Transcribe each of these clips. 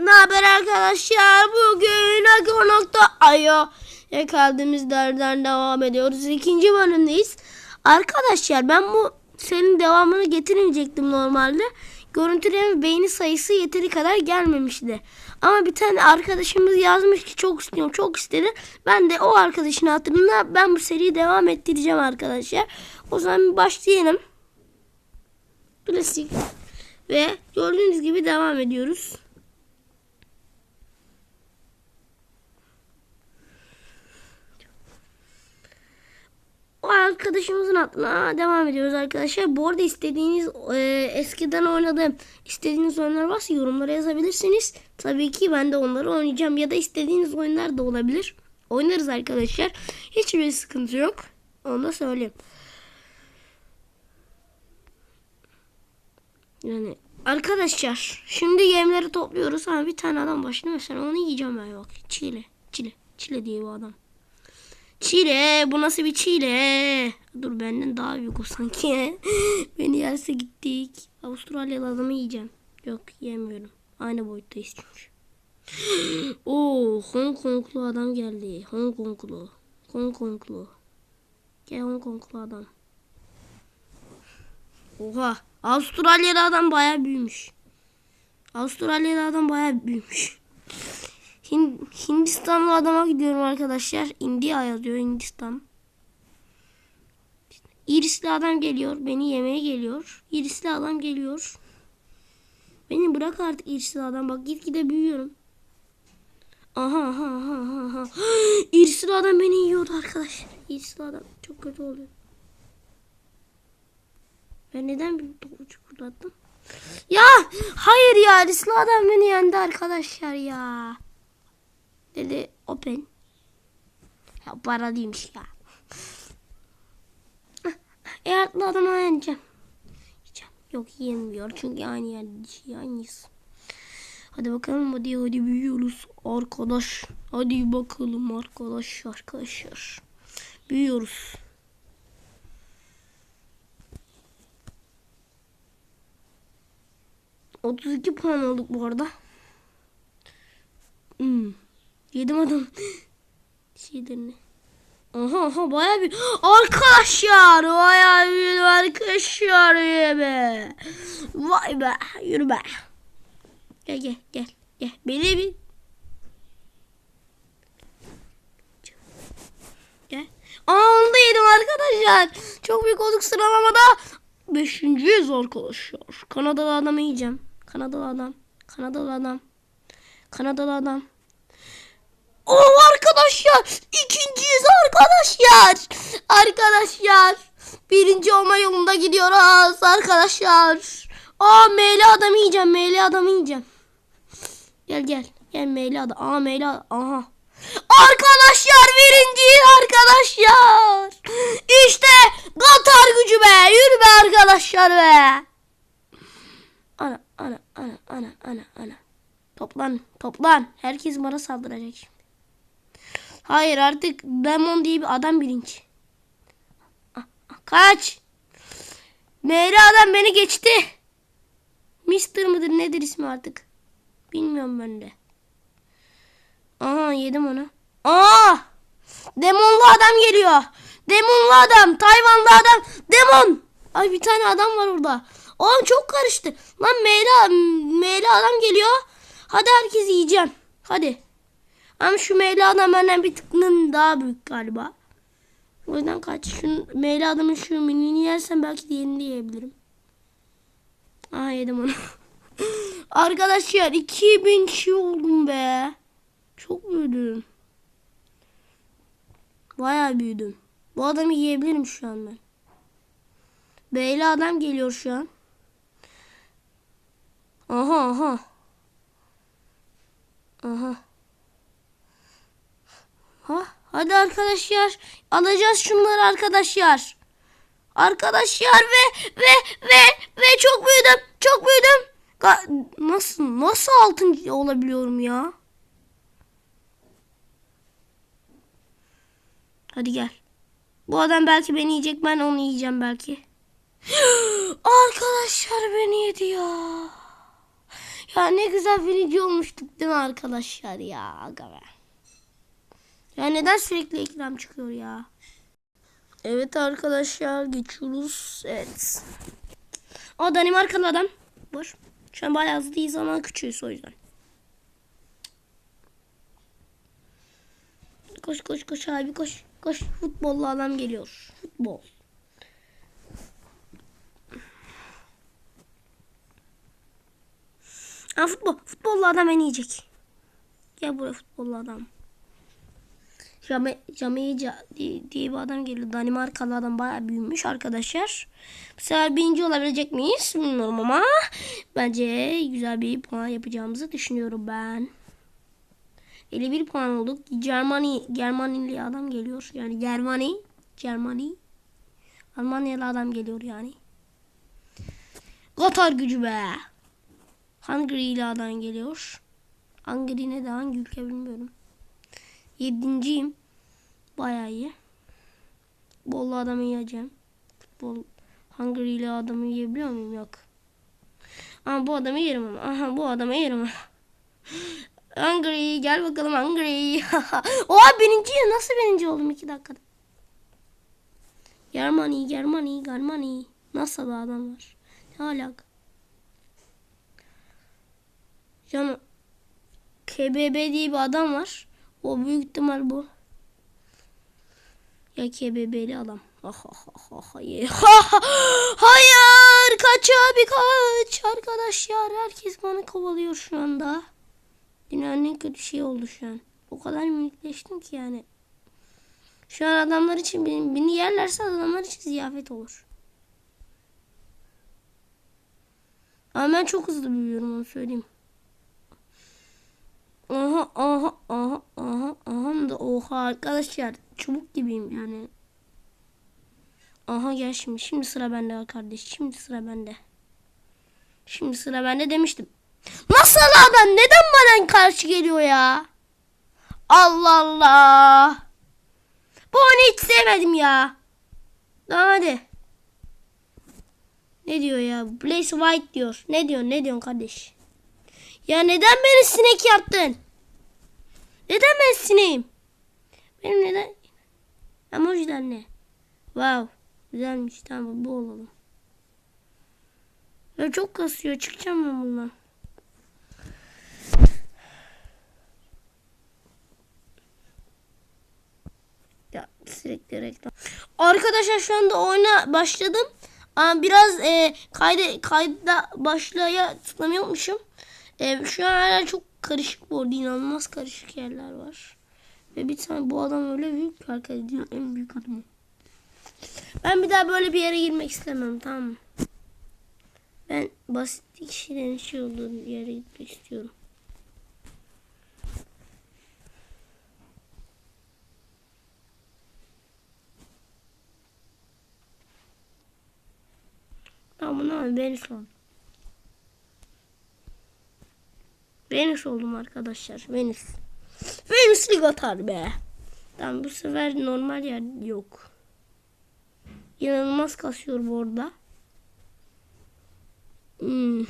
Ne haber arkadaşlar? Bugün Ago.io ya kaldığımız derden devam ediyoruz. İkinci bölümdeyiz. Arkadaşlar ben bu senin devamını getirmeyecektim normalde. Görüntüleme beğeni sayısı yeteri kadar gelmemişti. Ama bir tane arkadaşımız yazmış ki çok istiyorum, çok istedi. Ben de o arkadaşın hatırına ben bu seriyi devam ettireceğim arkadaşlar. O zaman bir başlayalım. Klasik. Ve gördüğünüz gibi devam ediyoruz. O arkadaşımızın adına devam ediyoruz arkadaşlar. Bu arada istediğiniz e, eskiden oynadığım istediğiniz oyunlar varsa yorumlara yazabilirsiniz. Tabii ki ben de onları oynayacağım ya da istediğiniz oyunlar da olabilir. Oynarız arkadaşlar. Hiçbir sıkıntı yok. Onu da söyleyeyim. Yani arkadaşlar şimdi yemleri topluyoruz. Ha bir tane adam başına mesela onu yiyeceğim ben bak. Çile. Çile. Çile diye bu adam. Çile. Bu nasıl bir çile? Dur benden daha büyük o sanki. Beni yerse gittik. Avustralyalı adamı yiyeceğim. Yok yemiyorum. Aynı boyuttayız çünkü. Oo, Hong Konglu adam geldi. Hong Konglu. Hong Konglu. Gel Hong Konglu adam. Oha. Avustralyalı adam bayağı büyümüş. Avustralyalı adam bayağı büyümüş. Hin Hindistanlı adama gidiyorum arkadaşlar. India yazıyor Hindistan. İrisli adam geliyor. Beni yemeye geliyor. İrisli adam geliyor. Beni bırak artık İrisli adam. Bak gitgide büyüyorum. Aha aha aha aha. İrisli adam beni yiyordu arkadaşlar. İrisli adam çok kötü oluyor. Ben neden bir topucuk fırlattım? Ya hayır ya İrisli adam beni yendi arkadaşlar ya. Dedi open. Ya para değilmiş ya. E atlı adama yeneceğim. Yiyeceğim. Yok yiyemiyor çünkü aynı yerde aynıyız. Hadi bakalım hadi hadi büyüyoruz arkadaş. Hadi bakalım arkadaş arkadaşlar. Büyüyoruz. Otuz iki puan aldık bu arada. Hmm. Yedim adam. Şeylerini. Aha aha baya bir arkadaşlar baya bir arkadaşlar be. Vay be yürü be. Gel gel gel gel beni bir Gel. Aa onu da yedim arkadaşlar. Çok büyük olduk sıralamada. Beşinciyiz arkadaşlar. Kanadalı adamı yiyeceğim. Kanadalı adam. Kanadalı adam. Kanadalı adam. Oh arkadaşlar. ikinciyiz arkadaşlar. Arkadaşlar. Birinci olma yolunda gidiyoruz arkadaşlar. Aa meyli adamı yiyeceğim. Meyli adamı yiyeceğim. Gel gel. Gel meyli adam. Aa meyli adam. Aha. Arkadaşlar birinciyiz arkadaşlar. İşte Katar gücü be. Yürü be arkadaşlar be. Ana ana ana ana ana ana. Toplan toplan. Herkes bana saldıracak. Hayır artık Demon diye bir adam ah, Kaç. Meyri adam beni geçti. Mister mıdır nedir ismi artık. Bilmiyorum ben de. Aha yedim onu. Aa! Demonlu adam geliyor. Demonlu adam. Tayvanlı adam. Demon. Ay bir tane adam var orada. Oğlum çok karıştı. Lan meyla, meyla adam geliyor. Hadi herkes yiyeceğim. Hadi. Ama şu meyla adam benden bir tıklının daha büyük galiba. O yüzden kaç. Şu meyla adamın şu minini yersem belki diğerini de yiyebilirim. Aa yedim onu. Arkadaşlar 2000 kişi oldum be. Çok büyüdüm. Bayağı büyüdüm. Bu adamı yiyebilirim şu an ben. Beyli adam geliyor şu an. Aha aha. Aha. Ha, hadi arkadaşlar. Alacağız şunları arkadaşlar. Arkadaşlar ve ve ve ve çok büyüdüm. Çok büyüdüm. Ga- nasıl nasıl altıncı olabiliyorum ya? Hadi gel. Bu adam belki beni yiyecek. Ben onu yiyeceğim belki. Arkadaşlar beni yedi ya. Ya ne güzel birinci olmuştuk değil mi arkadaşlar ya? Aga be. Ya neden sürekli ekran çıkıyor ya? Evet arkadaşlar geçiyoruz. Evet. O Danimarkalı adam. Var. Şu an bayağı hızlı değil ama küçüğüz o yüzden. Koş koş koş abi koş. Koş futbollu adam geliyor. Futbol. Ha futbol. Futbollu adam beni yiyecek. Gel buraya futbollu adam. Jame, Jamaica diye, bir adam geliyor. Danimarkalı adam bayağı büyümüş arkadaşlar. Bu sefer birinci olabilecek miyiz bilmiyorum ama bence güzel bir puan yapacağımızı düşünüyorum ben. 51 puan olduk. Germany, Germanili adam geliyor. Yani Germany, Germany. Almanyalı adam geliyor yani. Katar gücü be. Hungary adam geliyor. Hungary ne de hangi ülke bilmiyorum. Yedinciyim. Bayağı iyi. Bollu adamı yiyeceğim. Futbol Hungary ile adamı yiyebiliyor muyum? Yok. Ama bu adamı yerim ama. Aha bu adamı yerim. Hungary gel bakalım Hungary. Oha birinci nasıl birinci oldum iki dakikada. Germany, Germany, Germany. Nasıl bir adam var? Ne alaka? Canım KBB diye bir adam var. O büyük ihtimal bu. Ya KBB'li ha hayır. Ha, ha. Hayır kaç abi kaç. Arkadaşlar herkes bana kovalıyor şu anda. Dünyanın kötü şey oldu şu an. O kadar minikleştim ki yani. Şu an adamlar için beni, beni yerlerse adamlar için ziyafet olur. Ama ben çok hızlı büyüyorum onu söyleyeyim. Aha aha aha oha arkadaşlar çubuk gibiyim yani. Aha gel şimdi. Şimdi sıra bende kardeş. Şimdi sıra bende. Şimdi sıra bende demiştim. Nasıl adam neden bana karşı geliyor ya? Allah Allah. Bu onu hiç sevmedim ya. Tamam hadi. Ne diyor ya? Blaze White diyor. Ne diyor? Ne diyorsun kardeş? Ya neden beni sinek yaptın? Neden ben sineğim? Benim neden? Emojiler ne? Wow. Güzelmiş. Tamam bu olalım. Ya çok kasıyor. Çıkacağım ben bundan. Ya sürekli reklam. Arkadaşlar şu anda oyuna başladım. Ama biraz e, kayda, kayda başlaya tıklamayı unutmuşum. E, şu an hala çok karışık bu arada. inanılmaz karışık yerler var. Ve bir tane bu adam öyle büyük ki arkadaşlar. En büyük adam. Ben bir daha böyle bir yere girmek istemem tamam mı? Ben basit kişilerin şey olduğu yere gitmek istiyorum. Tamam bunu Venüs oldum. Venüs oldum arkadaşlar. Venüs. Venüs lig atar be. Tamam bu sefer normal yer yok. İnanılmaz kasıyor bu arada. Hmm.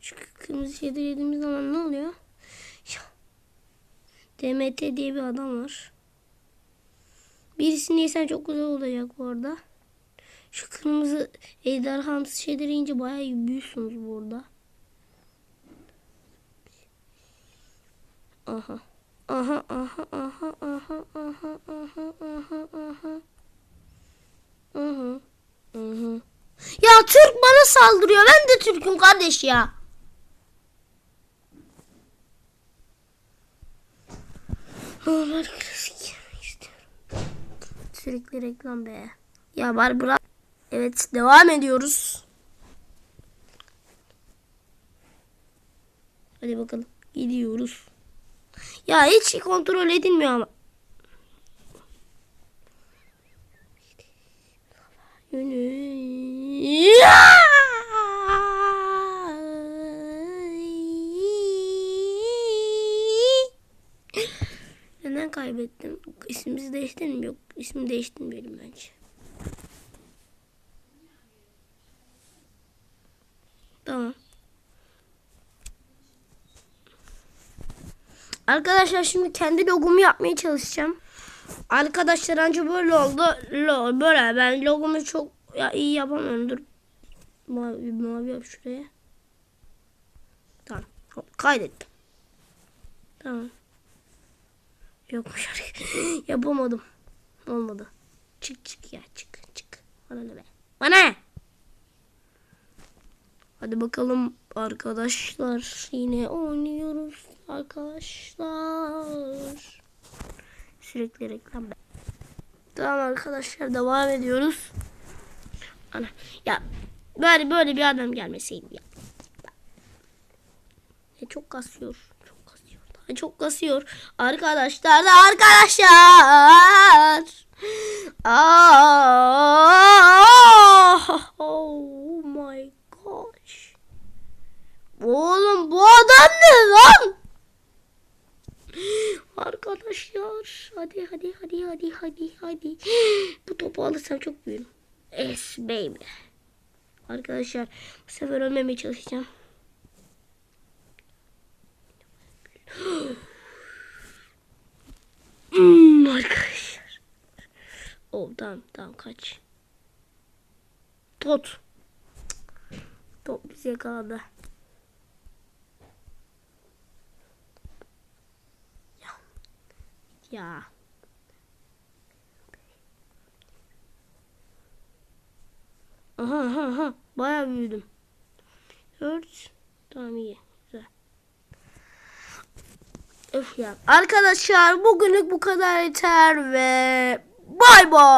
Şu kırmızı şeyleri yediğimiz zaman ne oluyor? Ya. DMT diye bir adam var. Birisini yesen çok güzel olacak bu arada. Şu kırmızı ejderhamsı şeyleri yiyince bayağı iyi büyüyorsunuz burada. Aha. Aha aha aha aha aha aha aha aha. Aha. Aha. Ya Türk bana saldırıyor. Ben de Türk'üm kardeş ya. İstiyorum. Sürekli reklam be. Ya var bırak. Evet devam ediyoruz. Hadi bakalım. Gidiyoruz. Ya hiç kontrol edilmiyor ama. Neden kaybettim? İsmimizi değiştirelim yok. İsmi değiştirmeyelim bence. Tamam. Arkadaşlar şimdi kendi logomu yapmaya çalışacağım. Arkadaşlar anca böyle oldu. Lo, böyle ben logomu çok ya, iyi yapamıyorum. Dur. Mavi, mavi yap şuraya. Tamam. Hop, kaydettim. Tamam. Yokmuş. Yapamadım. Olmadı. Çık çık ya çık çık. Bana ne be. Bana? Hadi bakalım arkadaşlar. Yine oynuyoruz arkadaşlar. Sürekli reklam. Tamam arkadaşlar devam ediyoruz. Ana ya böyle böyle bir adam gelmeseydi ya. Ya çok kasıyor. Çok kasıyor. Daha çok kasıyor. Arkadaşlar da arkadaşlar. Ah, oh my gosh. Oğlum bu adam ne lan? Arkadaşlar hadi hadi hadi hadi hadi hadi. Bu topu alırsam çok büyürüm. Yes baby. Arkadaşlar bu sefer ölmemeye çalışacağım. Hmm, arkadaşlar. Oh tamam tamam kaç. Tot. Top bizi yakaladı. Ya. Aha aha aha. Bayağı büyüdüm. Dört. Tamam iyi. Güzel. Öf ya. Arkadaşlar bugünlük bu kadar yeter ve bay bay.